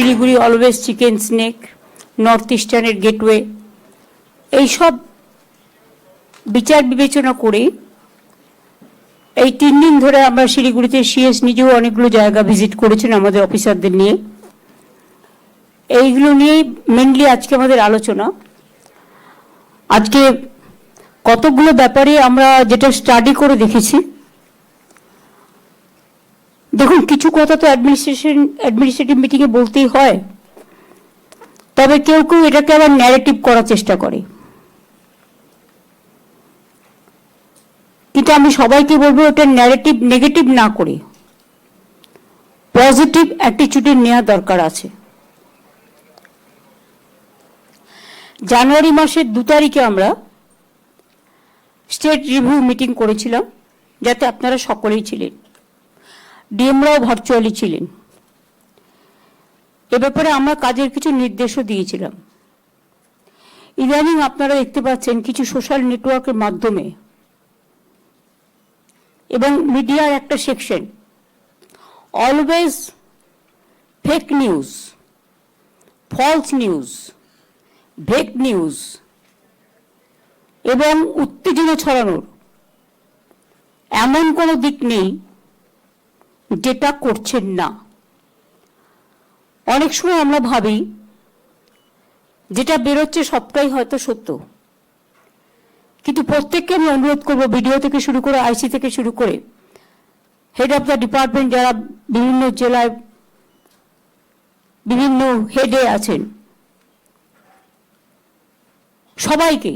Siliguri always chicken's neck, north ইস্টার্নের gateway. এইসব বিচার বিবেচনা করে এই তিন দিন ধরে আমরা শিলিগুড়িতে সিএস নিজেও অনেকগুলো জায়গা ভিজিট করেছেন আমাদের অফিসারদের নিয়ে। এইগুলো নিয়েই মেনলি আজকে আমাদের আলোচনা। আজকে কতগুলো ব্যাপারে আমরা যেটা স্টাডি করে দেখেছি দেখুন, কিছু কথা তো অ্যাডমিনিস্ট্রেশন অ্যাডমিনিস্ট্রেটিভ মিটিংয়ে বলতেই হয়। তবে কেউ কেউ এটাকে আবার ন্যারেটিভ করার চেষ্টা করে। কিন্তু আমি সবাইকে বলব, এটা ন্যারেটিভ নেগেটিভ না করে। পজিটিভ অ্যাটিচিউডে নেওয়া দরকার আছে। জানুয়ারি মাসের দু তারিখে আমরা স্টেট রিভিউ মিটিং করেছিলাম, যাতে আপনারা সকলেই ছিলেন। ডিএমরাও ভার্চুয়ালি ছিলেন। এ ব্যাপারে আমরা কাজের কিছু নির্দেশও দিয়েছিলাম। ইদানিং আপনারা দেখতে পাচ্ছেন কিছু সোশ্যাল নেটওয়ার্কের মাধ্যমে এবং মিডিয়ার একটা section always fake news false news fake news এবং উত্তেজনা ছড়ানোর। এমন কোনো দিক নেই যেটা করছেন না। অনেক সময় আমরা ভাবি, যেটা বেরোচ্ছে সবটাই হয়তো সত্য। কিন্তু প্রত্যেককে আমি অনুরোধ করব ভিডিও থেকে শুরু করে, আইসি থেকে শুরু করে হেড অফ দ্য ডিপার্টমেন্ট যারা বিভিন্ন জেলায় বিভিন্ন হেডে আছেন, সবাইকে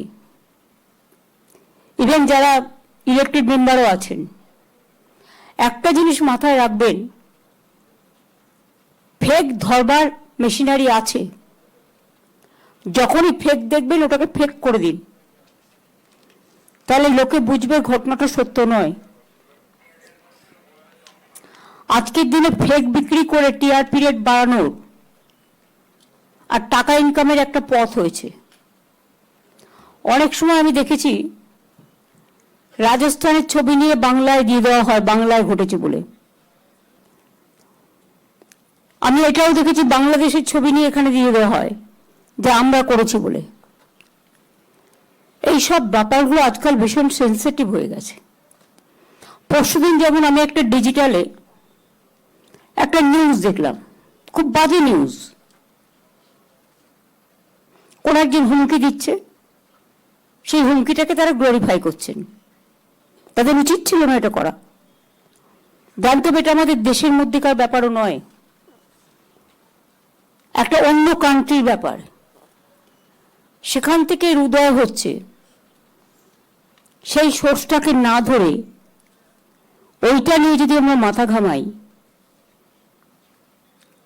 ইভেন যারা ইলেক্টেড মেম্বারও আছেন একটা জিনিস মাথায় রাখবেন ফেক ধরবার মেশিনারি আছে। যখনই ফেক দেখবেন, ওটাকে ফেক করে দিন। তাহলে লোকে বুঝবে ঘটনাটা সত্য নয়। আজকের দিনে ফেক বিক্রি করে টিআর পিরিয়ড বাড়ানোর আর টাকা ইনকামের একটা পথ হয়েছে। অনেক সময় আমি দেখেছি রাজস্থানের ছবি নিয়ে বাংলায় দিয়ে দেওয়া হয়, বাংলায় ঘটেছে বলে। আমি এটাও দেখেছি, বাংলাদেশের ছবি নিয়ে এখানে দিয়ে দেওয়া হয়, যে আমরা করেছি বলে। এইসব ব্যাপারগুলো আজকাল ভীষণ সেন্সিটিভ হয়ে গেছে। পরশুদিন যেমন আমি একটা ডিজিটালে একটা নিউজ দেখলাম, খুব বাজে নিউজ কোন একজন হুমকি দিচ্ছে, সেই হুমকিটাকে তারা গ্লোরিফাই করছেন। তাদের উচিত ছিল না এটা করা। জানতে হবে এটা আমাদের দেশের মধ্যেকার ব্যাপারও নয়। একটা অন্য কান্ট্রির ব্যাপার। সেখান থেকে উদয় হচ্ছে। সেই সোর্সটাকে না ধরে ওইটা নিয়ে যদি আমরা মাথা ঘামাই,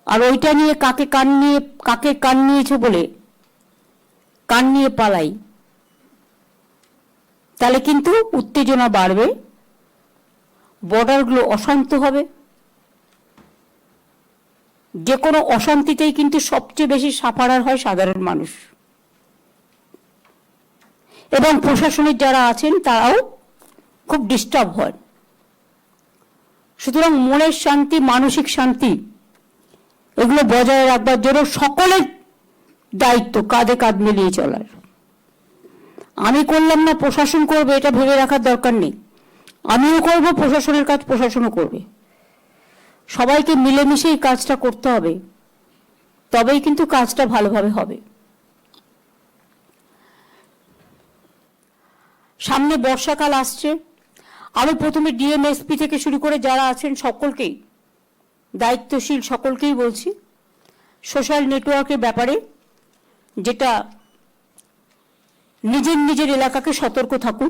আর ওইটা নিয়ে কাকে কান নিয়ে, কাকে কান নিয়েছে বলে, কান নিয়ে পালাই তাহলে কিন্তু উত্তেজনা বাড়বে, বর্ডারগুলো অশান্ত হবে। যে কোনো অশান্তিতেই কিন্তু সবচেয়ে বেশি সাফারার হয় সাধারণ মানুষ। এবং প্রশাসনের যারা আছেন, তারাও খুব ডিস্টার্ব হয় সুতরাং মনের শান্তি, মানসিক শান্তি, এগুলো বজায় রাখবার জন্য সকলের দায়িত্ব কাঁধে কাঁধ মিলিয়ে চলার। আমি করলাম না, প্রশাসন করবে, এটা ভেবে রাখার দরকার নেই। আমিও করব, প্রশাসনের কাজ প্রশাসনও করবে। সবাইকে মিলেমিশেই কাজটা করতে হবে। তবেই কিন্তু কাজটা ভালোভাবে হবে। সামনে বর্ষাকাল আসছে। আমি প্রথমে ডিএমএসপি থেকে শুরু করে যারা আছেন সকলকেই, দায়িত্বশীল সকলকেই বলছি, সোশ্যাল নেটওয়ার্কের ব্যাপারে, যেটা নিজের নিজের এলাকাকে সতর্ক থাকুন।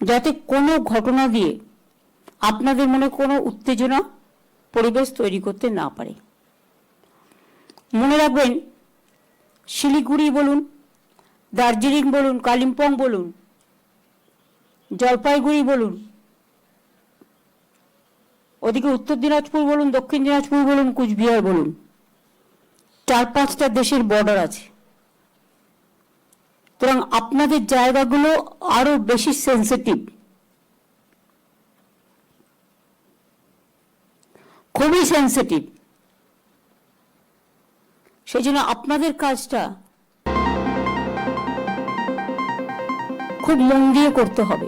যাতে কোনো ঘটনা দিয়ে আপনাদের মনে কোনো উত্তেজনা পরিবেশ তৈরি করতে না পারে। মনে রাখবেন, শিলিগুড়ি বলুন, দার্জিলিং বলুন, কালিম্পং বলুন, জলপাইগুড়ি বলুন, ওদিকে উত্তর দিনাজপুর বলুন, দক্ষিণ দিনাজপুর বলুন, কুচবিহার বলুন, চার পাঁচটা দেশের বর্ডার আছে। সুতরাং আপনাদের জায়গাগুলো আরও বেশি সেন্সিটিভ খুবই সেন্সিটিভ সেই জন্য আপনাদের কাজটা খুব মন দিয়ে করতে হবে।